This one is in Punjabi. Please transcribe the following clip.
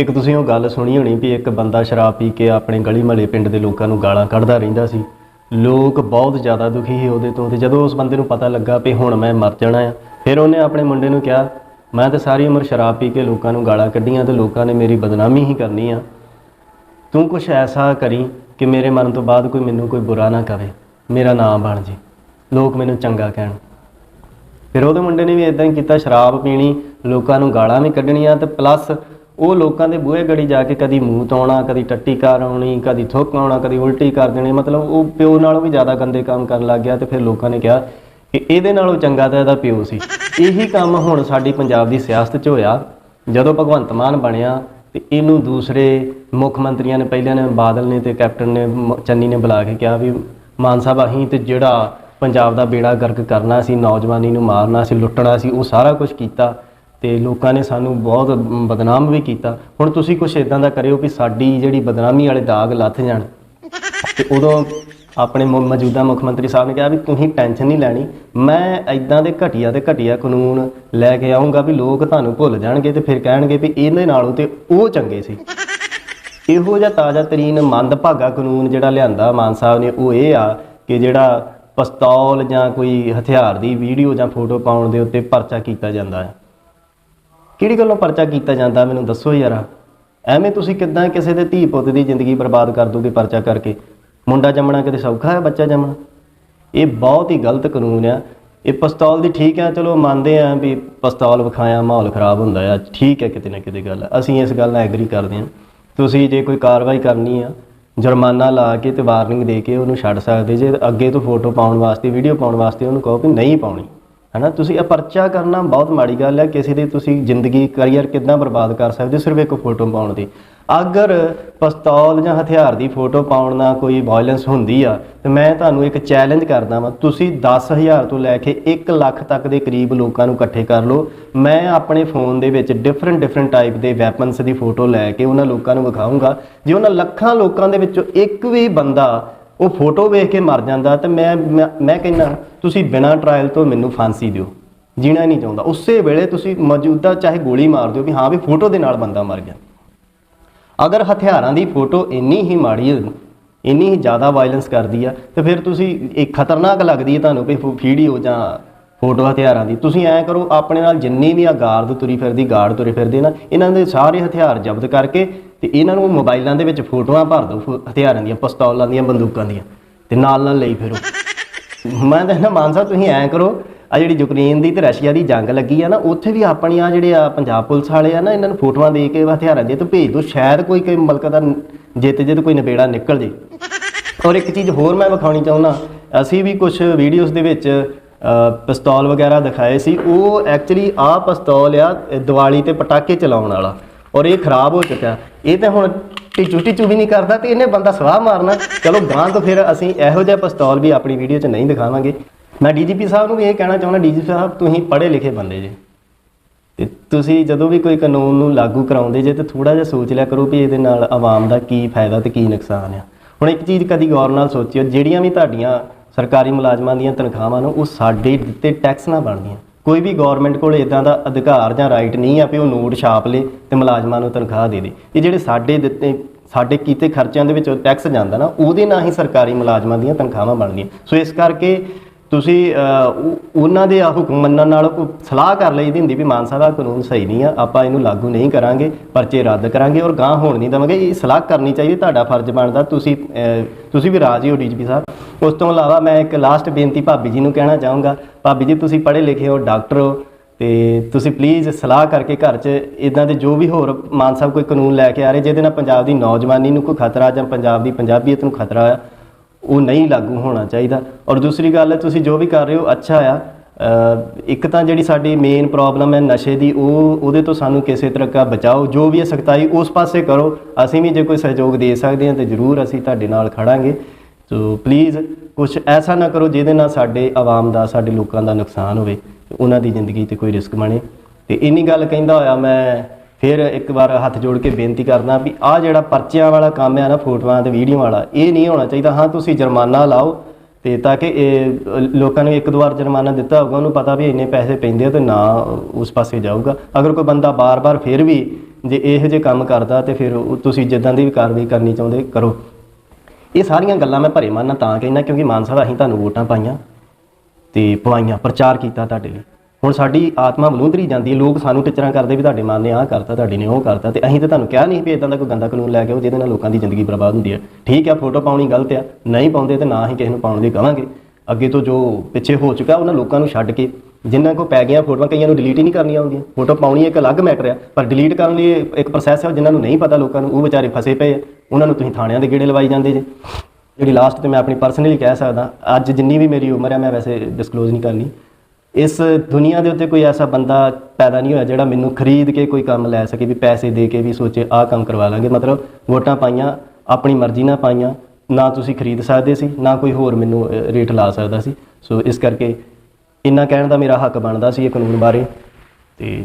ਇੱਕ ਤੁਸੀਂ ਉਹ ਗੱਲ ਸੁਣੀ ਹੋਣੀ ਵੀ ਇੱਕ ਬੰਦਾ ਸ਼ਰਾਬ ਪੀ ਕੇ ਆਪਣੇ ਗਲੀ ਮਹੱਲੇ ਪਿੰਡ ਦੇ ਲੋਕਾਂ ਨੂੰ ਗਾਲਾਂ ਕੱਢਦਾ ਰਹਿੰਦਾ ਸੀ। ਲੋਕ ਬਹੁਤ ਜ਼ਿਆਦਾ ਦੁਖੀ ਸੀ ਉਹਦੇ ਤੋਂ ਤੇ ਜਦੋਂ ਉਸ ਬੰਦੇ ਨੂੰ ਪਤਾ ਲੱਗਾ ਵੀ ਹੁਣ ਮੈਂ ਮਰ ਜਾਣਾ ਆ, ਫਿਰ ਉਹਨੇ ਆਪਣੇ ਮੁੰਡੇ ਨੂੰ ਕਿਹਾ, ਮੈਂ ਤਾਂ ਸਾਰੀ ਉਮਰ ਸ਼ਰਾਬ ਪੀ ਕੇ ਲੋਕਾਂ ਨੂੰ ਗਾਲਾਂ ਕੱਢੀਆਂ ਤੇ ਲੋਕਾਂ ਨੇ ਮੇਰੀ ਬਦਨਾਮੀ ਹੀ ਕਰਨੀ ਆ। ਤੂੰ ਕੁਛ ਐਸਾ ਕਰੀ ਕਿ ਮੇਰੇ ਮਰਨ ਤੋਂ ਬਾਅਦ ਕੋਈ ਮੈਨੂੰ ਕੋਈ ਬੁਰਾ ਨਾ ਕਵੇ। ਮੇਰਾ ਨਾਮ ਬਣ ਜੇ। ਲੋਕ ਮੈਨੂੰ ਚੰਗਾ ਕਹਿਣ। ਫਿਰ ਉਹਦੇ ਮੁੰਡੇ ਨੇ ਵੀ ਇਦਾਂ ਹੀ ਕੀਤਾ, ਸ਼ਰਾਬ ਪੀਣੀ, ਲੋਕਾਂ ਨੂੰ ਗਾਲਾਂ ਵੀ ਕੱਢਣੀਆਂ ਤੇ ਪਲੱਸ ਉਹ ਲੋਕਾਂ ਦੇ ਬੂਹੇ ਗੜੀ ਜਾ ਕੇ ਕਦੀ ਮੂੰਹ ਤੋਣਾ ਕਦੀ ਟੱਟੀ ਕਰ ਆਉਣੀ, ਕਦੀ ਥੁੱਕ ਆਉਣਾ, ਕਦੀ ਉਲਟੀ ਕਰ ਦੇਣੀ। ਮਤਲਬ ਉਹ ਪਿਓ ਨਾਲੋਂ ਵੀ ਜ਼ਿਆਦਾ ਗੰਦੇ ਕੰਮ ਕਰਨ ਲੱਗ ਗਿਆ ਤੇ ਫਿਰ ਲੋਕਾਂ ਨੇ ਕਿਹਾ ਕਿ ਇਹਦੇ ਨਾਲੋਂ ਚੰਗਾ ਤਾਂ ਇਹਦਾ ਪਿਓ ਸੀ। ਇਹੀ ਕੰਮ ਹੁਣ ਸਾਡੀ ਪੰਜਾਬ ਦੀ ਸਿਆਸਤ 'ਚ ਹੋਇਆ। ਜਦੋਂ ਭਗਵੰਤ ਮਾਨ ਬਣਿਆ ਤੇ ਇਹਨੂੰ ਦੂਸਰੇ ਮੁੱਖ ਮੰਤਰੀਆਂ ਨੇ, ਪਹਿਲਾਂ ਨੇ ਬਾਦਲ ਨੇ ਤੇ ਕੈਪਟਨ ਨੇ ਚੰਨੀ ਨੇ ਬੁਲਾ ਕੇ ਕਿਹਾ ਵੀ ਮਾਨ ਸਾਹਿਬ, ਅਸੀਂ ਤੇ ਜਿਹੜਾ ਪੰਜਾਬ ਦਾ ਬੇੜਾ ਗਰਕ ਕਰਨਾ ਸੀ, ਨੌਜਵਾਨੀ ਨੂੰ ਮਾਰਨਾ ਸੀ, ਲੁੱਟਣਾ ਸੀ, ਉਹ ਸਾਰਾ ਕੁਝ ਕੀਤਾ। ਤੇ ਲੋਕਾਂ ਨੇ ਸਾਨੂੰ ਬਹੁਤ ਬਦਨਾਮ ਵੀ ਕੀਤਾ। ਹੁਣ ਤੁਸੀਂ ਕੁਝ ਇਦਾਂ ਦਾ ਕਰਿਓ ਕਿ ਸਾਡੀ ਜਿਹੜੀ ਬਦਨਾਮੀ ਵਾਲੇ ਦਾਗ ਲੱਥ ਜਾਣ। ਤੇ ਉਦੋਂ ਆਪਣੇ ਮੌਜੂਦਾ ਮੁੱਖ ਮੰਤਰੀ ਸਾਹਿਬ ਨੇ ਕਿਹਾ ਵੀ ਤੁਸੀਂ ਟੈਨਸ਼ਨ ਨਹੀਂ ਲੈਣੀ। ਮੈਂ ਐਦਾਂ ਦੇ ਘਟੀਆ ਤੇ ਘਟੀਆ ਕਾਨੂੰਨ ਲੈ ਕੇ ਆਉਂਗਾ ਵੀ ਲੋਕ ਤੁਹਾਨੂੰ ਭੁੱਲ ਜਾਣਗੇ ਤੇ ਫਿਰ ਕਹਿਣਗੇ ਵੀ ਇਹਦੇ ਨਾਲੋਂ ਤੇ ਉਹ ਚੰਗੇ ਸੀ। ਇਹੋ ਜਿਹਾ ਤਾਜ਼ਾ ਤਰੀਨ ਮੰਦਭਾਗਾ ਕਾਨੂੰਨ ਜਿਹੜਾ ਲਿਆਂਦਾ ਮਾਨ ਸਾਹਿਬ ਨੇ, ਉਹ ਇਹ ਆ ਕਿ ਜਿਹੜਾ ਪਿਸਤੌਲ ਜਾਂ ਕੋਈ ਹਥਿਆਰ ਦੀ ਵੀਡੀਓ ਜਾਂ ਫੋਟੋ ਪਾਉਣ ਦੇ ਉੱਤੇ ਪਰਚਾ ਕੀਤਾ ਜਾਂਦਾ ਹੈ। ਕਿਹੜੀ ਗੱਲੋਂ ਪਰਚਾ ਕੀਤਾ ਜਾਂਦਾ? ਮੈਨੂੰ ਦੱਸੋ ਯਾਰ। ਐਵੇਂ ਤੁਸੀਂ ਕਿੱਦਾਂ ਕਿਸੇ ਦੇ ਧੀ ਪੁੱਤ ਦੀ ਜ਼ਿੰਦਗੀ ਬਰਬਾਦ ਕਰ ਦੋਗੇ ਪਰਚਾ ਕਰਕੇ? ਮੁੰਡਾ ਜੰਮਣਾ ਕਿਤੇ ਸੌਖਾ ਹੈ, ਬੱਚਾ ਜੰਮਣਾ? ਇਹ ਬਹੁਤ ਹੀ ਗਲਤ ਕਾਨੂੰਨ ਆ। ਇਹ ਪਿਸਤੌਲ ਦੀ ਠੀਕ ਆ, ਚਲੋ ਮੰਨਦੇ ਆ ਵੀ ਪਿਸਤੌਲ ਵਿਖਾਇਆ, ਮਾਹੌਲ ਖਰਾਬ ਹੁੰਦਾ ਆ। ਠੀਕ ਹੈ ਕਿਤੇ ਨਾ ਕਿਤੇ ਗੱਲ। ਅਸੀਂ ਇਸ ਗੱਲ ਨਾਲ ਐਗਰੀ ਕਰਦੇ ਹਾਂ। ਤੁਸੀਂ ਜੇ ਕੋਈ ਕਾਰਵਾਈ ਕਰਨੀ ਆ, ਜੁਰਮਾਨਾ ਲਾ ਕੇ ਤੇ ਵਾਰਨਿੰਗ ਦੇ ਕੇ ਉਹਨੂੰ ਛੱਡ ਸਕਦੇ ਜੇ, ਅੱਗੇ ਤੋਂ ਫੋਟੋ ਪਾਉਣ ਵਾਸਤੇ ਵੀਡੀਓ ਪਾਉਣ ਵਾਸਤੇ ਉਹਨੂੰ ਕਹੋ ਵੀ ਨਹੀਂ ਪਾਉਣੀ। ਹਨਾ? ਤੁਸੀਂ ਇਹ ਪਰਚਾ ਕਰਨਾ ਬਹੁਤ ਮਾੜੀ ਗੱਲ ਹੈ। ਕਿਸੇ ਦੀ ਤੁਸੀਂ ਜ਼ਿੰਦਗੀ ਕੈਰੀਅਰ ਕਿੱਦਾਂ ਬਰਬਾਦ ਕਰ ਸਕਦੇ ਹੋ, ਸਿਰਫ ਇੱਕ ਫੋਟੋ ਪਾਉਣ ਦੀ। ਅਗਰ ਪਿਸਤੌਲ ਜਾਂ ਹਥਿਆਰ ਦੀ ਫੋਟੋ ਪਾਉਣ ਨਾਲ ਕੋਈ ਵਾਇਲੈਂਸ ਹੁੰਦੀ ਆ, ਤੇ ਮੈਂ ਤੁਹਾਨੂੰ ਇੱਕ ਚੈਲੰਜ ਕਰਦਾ ਵਾਂ। ਤੁਸੀਂ 10000 ਤੋਂ ਲੈ ਕੇ 1 ਲੱਖ ਤੱਕ ਦੇ ਕਰੀਬ ਲੋਕਾਂ ਨੂੰ ਇਕੱਠੇ ਕਰ ਲਓ। ਮੈਂ ਆਪਣੇ ਫੋਨ ਦੇ ਵਿੱਚ ਡਿਫਰੈਂਟ ਡਿਫਰੈਂਟ ਟਾਈਪ ਦੇ ਵੈਪਨਸ ਦੀ ਫੋਟੋ ਲੈ ਕੇ ਉਹਨਾਂ ਲੋਕਾਂ ਨੂੰ ਵਿਖਾਉਂਗਾ ਜੇ ਉਹਨਾਂ ਲੱਖਾਂ ਲੋਕਾਂ ਦੇ ਵਿੱਚੋਂ ਇੱਕ ਵੀ ਬੰਦਾ ਉਹ ਫੋਟੋ ਵੇਖ ਕੇ ਮਰ ਜਾਂਦਾ ਤੇ ਮੈਂ, ਮੈਂ- ਮੈਂ ਕਹਿੰਦਾ, ਤੁਸੀਂ ਬਿਨਾਂ ਟਰਾਇਲ ਤੋਂ ਮੈਨੂੰ ਫਾਂਸੀ ਦਿਓ। ਜੀਣਾ ਨਹੀਂ ਚਾਹੁੰਦਾ। ਉਸੇ ਵੇਲੇ ਤੁਸੀਂ ਮੌਜੂਦਾ ਚਾਹੇ ਗੋਲੀ ਮਾਰ ਦਿਓ ਵੀ ਹਾਂ ਵੀ ਫੋਟੋ ਦੇ ਨਾਲ ਬੰਦਾ ਮਰ ਗਿਆ। ਅਗਰ ਹਥਿਆਰਾਂ ਦੀ ਫੋਟੋ ਇੰਨੀ ਹੀ ਮਾੜੀ ਇੰਨੀ ਹੀ ਜ਼ਿਆਦਾ ਵਾਇਲੈਂਸ ਕਰਦੀ ਆ, ਤੇ ਫਿਰ ਤੁਸੀਂ, ਇਹ ਖਤਰਨਾਕ ਲੱਗਦੀ ਹੈ ਤੁਹਾਨੂੰ ਵੀ ਵੀਡੀਓ ਜਾਂ ਫੋਟੋ ਹਥਿਆਰਾਂ ਦੀ। ਤੁਸੀਂ ਐਂ ਕਰੋ, ਆਪਣੇ ਨਾਲ ਜਿੰਨੀ ਵੀ ਆ ਗਾਰਡ ਤੁਰੀ ਫਿਰਦੀ, ਗਾਰਡ ਤੁਰੇ ਫਿਰਦੀ ਨਾ, ਇਹਨਾਂ ਦੇ ਸਾਰੇ ਹਥਿਆਰ ਜ਼ਬਤ ਕਰਕੇ ਤੇ ਇਹਨਾਂ ਨੂੰ ਮੋਬਾਈਲਾਂ ਦੇ ਵਿੱਚ ਫੋਟੋਆਂ ਭਰ ਦਿਓ, ਫੋ- ਹਥਿਆਰਾਂ ਦੀਆਂ, ਪਿਸਤੌਲਾਂ ਦੀਆਂ, ਬੰਦੂਕਾਂ ਦੀਆਂ, ਤੇ ਨਾਲ ਨਾਲ ਲਈ ਫਿਰੋ। ਮੈਂ ਤਾਂ ਨਾ ਮਾਨ ਸਾਹਿਬ, ਤੁਸੀਂ ਐਂ ਕਰੋ, ਆ ਜਿਹੜੀ ਯੂਕਰੇਨ ਦੀ ਤੇ ਰਸ਼ੀਆ ਦੀ ਜੰਗ ਲੱਗੀ ਆ ਨਾ, ਉੱਥੇ ਵੀ ਆਪਣੀਆਂ ਜਿਹੜੇ ਆ ਪੰਜਾਬ ਪੁਲਿਸ ਵਾਲੇ ਆ ਨਾ, ਇਹਨਾਂ ਨੂੰ ਫੋਟੋਆਂ ਦੇ ਕੇ ਹਥਿਆਰਾਂ ਦੀਆਂ ਤੋਂ ਭੇਜ ਦਿਓ, ਸ਼ਾਇਦ ਕੋਈ ਕੋਈ ਮੁਲਕ ਦਾ ਜਿੱਤ ਜਿੱਤ ਕੋਈ ਨਿਬੇੜਾ ਨਿਕਲ ਜੇ। ਔਰ ਇੱਕ ਚੀਜ਼ ਹੋਰ ਮੈਂ ਵਿਖਾਉਣੀ ਚਾਹੁੰਦਾ, ਅਸੀਂ ਵੀ ਕੁਝ ਵੀਡੀਓਜ਼ ਦੇ ਵਿੱਚ ਪਿਸਤੌਲ ਵਗੈਰਾ ਦਿਖਾਏ ਸੀ। ਉਹ ਐਕਚੁਅਲੀ ਆ ਪਿਸਤੌਲ ਆ, ਇਹ ਦੀਵਾਲੀ ਤੇ ਪਟਾਕੇ ਚਲਾਉਣ ਵਾਲਾ। ਔਰ ਇਹ ਖਰਾਬ ਹੋ ਚੁੱਕਿਆ। ਇਹ ਤਾਂ ਹੁਣ ਟਿਚੂ ਟਿਚੂ ਵੀ ਨਹੀਂ ਕਰਦਾ ਤੇ ਇਹਨੇ ਬੰਦਾ ਸਵਾਹ ਮਾਰਨਾ। ਚਲੋ ਗਾਂ ਤੋਂ ਫਿਰ ਅਸੀਂ ਇਹੋ ਜਿਹਾ ਪਿਸਤੌਲ ਵੀ ਆਪਣੀ ਵੀਡੀਓ 'ਚ ਨਹੀਂ ਦਿਖਾਵਾਂਗੇ। ਮੈਂ ਡੀਜੀਪੀ ਸਾਹਿਬ ਨੂੰ ਵੀ ਇਹ ਕਹਿਣਾ ਚਾਹੁੰਦਾ, ਡੀਜੀਪੀ ਸਾਹਿਬ, ਤੁਸੀਂ ਪੜ੍ਹੇ ਲਿਖੇ ਬੰਦੇ ਜੇ। ਤੇ ਤੁਸੀਂ ਜਦੋਂ ਵੀ ਕੋਈ ਕਾਨੂੰਨ ਨੂੰ ਲਾਗੂ ਕਰਾਉਂਦੇ ਜੇ ਤੇ ਥੋੜਾ ਜਿਹਾ ਸੋਚ ਲਿਆ ਕਰੋ ਵੀ ਇਹਦੇ ਨਾਲ ਆਵਾਮ ਦਾ ਕੀ ਫਾਇਦਾ ਤੇ ਕੀ ਨੁਕਸਾਨ ਆ। ਹੁਣ ਇੱਕ ਚੀਜ਼ ਕਦੀ ਗੌਰ ਨਾਲ ਸੋਚਿਓ, ਜਿਹੜੀਆਂ ਵੀ ਤੁਹਾਡੀਆਂ ਸਰਕਾਰੀ ਮੁਲਾਜ਼ਮਾਂ ਦੀਆਂ ਤਨਖਾਹਾਂ ਨੂੰ ਉਹ ਸਾਡੇ ਦਿੱਤੇ ਟੈਕਸ ਨਾਲ ਬਣਦੀਆਂ। ਕੋਈ ਵੀ ਗਵਰਨਮੈਂਟ ਕੋਲ ਇਦਾਂ ਦਾ ਅਧਿਕਾਰ ਜਾਂ ਰਾਈਟ ਨਹੀਂ ਆ ਵੀ ਉਹ ਨੋਟ ਛਾਪ ਲੇ ਤੇ ਮੁਲਾਜ਼ਮਾਂ ਨੂੰ ਤਨਖਾਹ ਦੇ ਦੇ। ਇਹ ਜਿਹੜੇ ਸਾਡੇ ਦਿੱਤੇ, ਸਾਡੇ ਕੀਤੇ ਖਰਚਿਆਂ ਦੇ ਵਿੱਚ ਟੈਕਸ ਜਾਂਦਾ ਨਾ, ਉਹਦੇ ਨਾਲ ਹੀ ਸਰਕਾਰੀ ਮੁਲਾਜ਼ਮਾਂ ਦੀਆਂ ਤਨਖਾਹਾਂ ਬਣਦੀਆਂ। ਸੋ ਇਸ ਕਰਕੇ ਤੁਸੀਂ ਉਹਨਾਂ ਦੇ ਆ ਹੁਕਮ ਮੰਨਣ ਨਾਲ ਕੋਈ ਸਲਾਹ ਕਰ ਲਈ ਦੀ ਹੁੰਦੀ ਵੀ ਮਾਨ ਸਾਹਿਬ ਦਾ ਕਾਨੂੰਨ ਸਹੀ ਨਹੀਂ ਆ, ਆਪਾਂ ਇਹਨੂੰ ਲਾਗੂ ਨਹੀਂ ਕਰਾਂਗੇ, ਪਰਚੇ ਰੱਦ ਕਰਾਂਗੇ ਔਰ ਗਾਂ ਹੋਣ ਨਹੀਂ ਦੇਵਾਂਗੇ। ਇਹ ਸਲਾਹ ਕਰਨੀ ਚਾਹੀਦੀ, ਤੁਹਾਡਾ ਫਰਜ਼ ਬਣਦਾ, ਤੁਸੀਂ ਤੁਸੀਂ ਵੀ ਰਾਜੀ ਹੋ ਡੀਜੀਪੀ ਸਾਹਿਬ। ਉਸ ਤੋਂ ਇਲਾਵਾ ਮੈਂ ਇੱਕ ਲਾਸਟ ਬੇਨਤੀ ਭਾਬੀ ਜੀ ਨੂੰ ਕਹਿਣਾ ਚਾਹੂੰਗਾ। ਭਾਬੀ ਜੀ, ਤੁਸੀਂ ਪੜ੍ਹੇ ਲਿਖੇ ਹੋ, ਡਾਕਟਰ ਹੋ, ਤੇ ਤੁਸੀਂ ਪਲੀਜ਼ ਸਲਾਹ ਕਰਕੇ ਘਰ 'ਚ ਇਦਾਂ ਦੇ ਜੋ ਵੀ ਹੋਰ ਮਾਨ ਸਾਹਿਬ ਕੋਈ ਕਾਨੂੰਨ ਲੈ ਕੇ ਆ ਰਹੇ, ਜਿਹਦੇ ਨਾਲ ਪੰਜਾਬ ਦੀ ਨੌਜਵਾਨੀ ਨੂੰ ਕੋਈ ਖਤਰਾ ਜਾਂ ਪੰਜਾਬ ਦੀ ਪੰਜਾਬੀਅਤ ਨੂੰ ਖਤਰਾ ਆ ਉਹ ਨਹੀਂ ਲਾਗੂ ਹੋਣਾ ਚਾਹੀਦਾ। ਔਰ ਦੂਸਰੀ ਗੱਲ ਹੈ, ਤੁਸੀਂ ਜੋ ਵੀ ਕਰ ਰਹੇ ਹੋ, ਅੱਛਾ ਆ। ਇੱਕ ਤਾਂ ਜਿਹੜੀ ਸਾਡੀ ਮੇਨ ਪ੍ਰੋਬਲਮ ਹੈ ਨਸ਼ੇ ਦੀ, ਉਹ ਉਹਦੇ ਤੋਂ ਸਾਨੂੰ ਕਿਸੇ ਤਰ੍ਹਾਂ ਦਾ ਬਚਾਓ। ਜੋ ਵੀ ਹੈ ਸਖਤਾਈ, ਉਸ ਪਾਸੇ ਕਰੋ। ਅਸੀਂ ਵੀ ਜੇ ਕੋਈ ਸਹਿਯੋਗ ਦੇ ਸਕਦੇ ਹਾਂ, ਤੇ ਜ਼ਰੂਰ ਅਸੀਂ ਤੁਹਾਡੇ ਨਾਲ ਖੜਾਂਗੇ। ਸੋ ਪਲੀਜ਼ ਕੁਝ ਐਸਾ ਨਾ ਕਰੋ, ਜਿਹਦੇ ਨਾਲ ਸਾਡੇ ਆਵਾਮ ਦਾ, ਸਾਡੇ ਲੋਕਾਂ ਦਾ ਨੁਕਸਾਨ ਹੋਵੇ। ਉਹਨਾਂ ਦੀ ਜ਼ਿੰਦਗੀ ਤੇ ਕੋਈ ਰਿਸਕ ਬਣੇ। ਤੇ ਇੰਨੀ ਗੱਲ ਕਹਿੰਦਾ ਹੋਇਆ ਮੈਂ ਫਿਰ ਇੱਕ ਵਾਰ ਹੱਥ ਜੋੜ ਕੇ ਬੇਨਤੀ ਕਰਦਾ ਵੀ ਆਹ ਜਿਹੜਾ ਪਰਚਿਆਂ ਵਾਲਾ ਕੰਮ ਆ ਨਾ, ਫੋਟੋਆਂ ਤੇ ਵੀਡੀਓ ਵਾਲਾ, ਇਹ ਨਹੀਂ ਹੋਣਾ ਚਾਹੀਦਾ। ਹਾਂ, ਤੁਸੀਂ ਜੁਰਮਾਨਾ ਲਾਓ ਤੇ ਤਾਂ ਕਿ ਇਹ, ਲੋਕਾਂ ਨੂੰ ਇੱਕ ਦੋ ਵਾਰ ਜੁਰਮਾਨਾ ਦਿੱਤਾ ਹੋਊਗਾ, ਉਹਨੂੰ ਪਤਾ ਵੀ ਇੰਨੇ ਪੈਸੇ ਪੈਂਦੇ ਆ ਤੇ ਨਾ ਉਸ ਪਾਸੇ ਜਾਊਗਾ। ਅਗਰ ਕੋਈ ਬੰਦਾ ਬਾਰ-ਬਾਰ ਫਿਰ ਵੀ ਜੇ ਇਹੋ ਜਿਹੇ ਕੰਮ ਕਰਦਾ ਤੇ ਫਿਰ ਤੁਸੀਂ ਜਿੱਦਾਂ ਦੀ ਵੀ ਕਾਰਵਾਈ ਕਰਨੀ ਚਾਹੁੰਦੇ, ਕਰੋ। ਇਹ ਸਾਰੀਆਂ ਗੱਲਾਂ ਮੈਂ ਭਰੇ ਮਨ ਨਾਲ ਤਾਂ ਕਹਿੰਦਾ, ਕਿਉਂਕਿ ਮਾਨ ਸਾਹਿਬ, ਅਸੀਂ ਤੁਹਾਨੂੰ ਵੋਟਾਂ ਪਾਈਆਂ ਤੇ ਪਵਾਈਆਂ ਪ੍ਰਚਾਰ ਕੀਤਾ ਤੁਹਾਡੇ ਲਈ। ਹੁਣ ਸਾਡੀ ਆਤਮਾ ਬਲੂੰਦਰੀ ਜਾਂਦੀ ਹੈ। ਲੋਕ ਸਾਨੂੰ ਟਿਚਰਾਂ ਕਰਦੇ ਵੀ ਤੁਹਾਡੇ ਮਨ ਨੇ ਆਹ ਕਰਤਾ, ਤੁਹਾਡੇ ਨੇ ਉਹ ਕਰਤਾ ਤੇ ਅਸੀਂ ਤਾਂ ਤੁਹਾਨੂੰ ਕਿਹਾ ਨਹੀਂ ਵੀ ਇਦਾਂ ਦਾ ਕੋਈ ਗੰਦਾ ਕਾਨੂੰਨ ਲੈ ਕੇ ਆਓ ਜਿਹਦੇ ਨਾਲ ਲੋਕਾਂ ਦੀ ਜ਼ਿੰਦਗੀ ਬਰਬਾਦ ਹੁੰਦੀ ਹੈ। ਠੀਕ ਹੈ, ਫੋਟੋ ਪਾਉਣੀ ਗਲਤ ਆ, ਨਹੀਂ ਪਾਉਂਦੇ ਤੇ ਨਾ ਹੀ ਕਿਸੇ ਨੂੰ ਪਾਉਣ ਦੀ ਕਵਾਂਗੇ। ਅੱਗੇ ਤੋਂ ਜੋ ਪਿੱਛੇ ਹੋ ਚੁੱਕਾ, ਉਹਨਾਂ ਲੋਕਾਂ ਨੂੰ ਛੱਡ ਕੇ ਜਿਨ੍ਹਾਂ ਕੋ ਪੈ ਗਈਆਂ ਫੋਟੋਆਂ, ਕਈਆਂ ਨੂੰ ਡਿਲੀਟ ਹੀ ਨਹੀਂ ਕਰਨੀਆਂ ਆਉਂਦੀਆਂ। ਫੋਟੋ ਪਾਉਣੀ ਇੱਕ ਅਲੱਗ ਮੈਟਰ ਆ, ਪਰ ਡਿਲੀਟ ਕਰਨ ਲਈ ਇੱਕ ਪ੍ਰੋਸੈਸ ਹੈ ਜਿਨ੍ਹਾਂ ਨੂੰ ਨਹੀਂ ਪਤਾ ਲੋਕਾਂ ਨੂੰ, ਉਹ ਵਿਚਾਰੇ ਫਸੇ ਪਏ ਆ। ਉਹਨਾਂ ਨੂੰ ਤੁਸੀਂ ਥਾਣਿਆਂ ਦੇ ਗੇੜੇ ਲਵਾਈ ਜਾਂਦੇ ਜੇ। ਜਿਹੜੀ ਲਾਸਟ ਤੇ ਮੈਂ ਆਪਣੀ ਪਰਸਨਲੀ ਕਹਿ ਸਕਦਾ, ਅੱਜ ਜਿੰਨੀ ਵੀ ਮੇਰੀ ਉਮਰ ਹੈ ਮੈਂ ਵੈਸੇ ਡਿਸਕਲੋਜ਼ ਨਹੀਂ ਕਰਨੀ। ਇਸ ਦੁਨੀਆ ਦੇ ਉੱਤੇ ਕੋਈ ਐਸਾ ਬੰਦਾ ਪੈਦਾ ਨਹੀਂ ਹੋਇਆ ਜਿਹੜਾ ਮੈਨੂੰ ਖਰੀਦ ਕੇ ਕੋਈ ਕੰਮ ਲੈ ਸਕੇ ਵੀ ਪੈਸੇ ਦੇ ਕੇ ਵੀ ਸੋਚੇ ਆਹ ਕੰਮ ਕਰਵਾ ਲਾਂਗੇ। ਮਤਲਬ ਵੋਟਾਂ ਪਾਈਆਂ, ਆਪਣੀ ਮਰਜ਼ੀ ਨਾਲ ਪਾਈਆਂ, ਨਾ ਤੁਸੀਂ ਖਰੀਦ ਸਕਦੇ ਸੀ, ਨਾ ਕੋਈ ਹੋਰ ਮੈਨੂੰ ਰੇਟ ਲਾ ਸਕਦਾ ਸੀ। ਸੋ ਇਸ ਕਰਕੇ ਇੰਨਾ ਕਹਿਣ ਦਾ ਮੇਰਾ ਹੱਕ ਬਣਦਾ ਸੀ ਇਹ ਕਾਨੂੰਨ ਬਾਰੇ। ਤੇ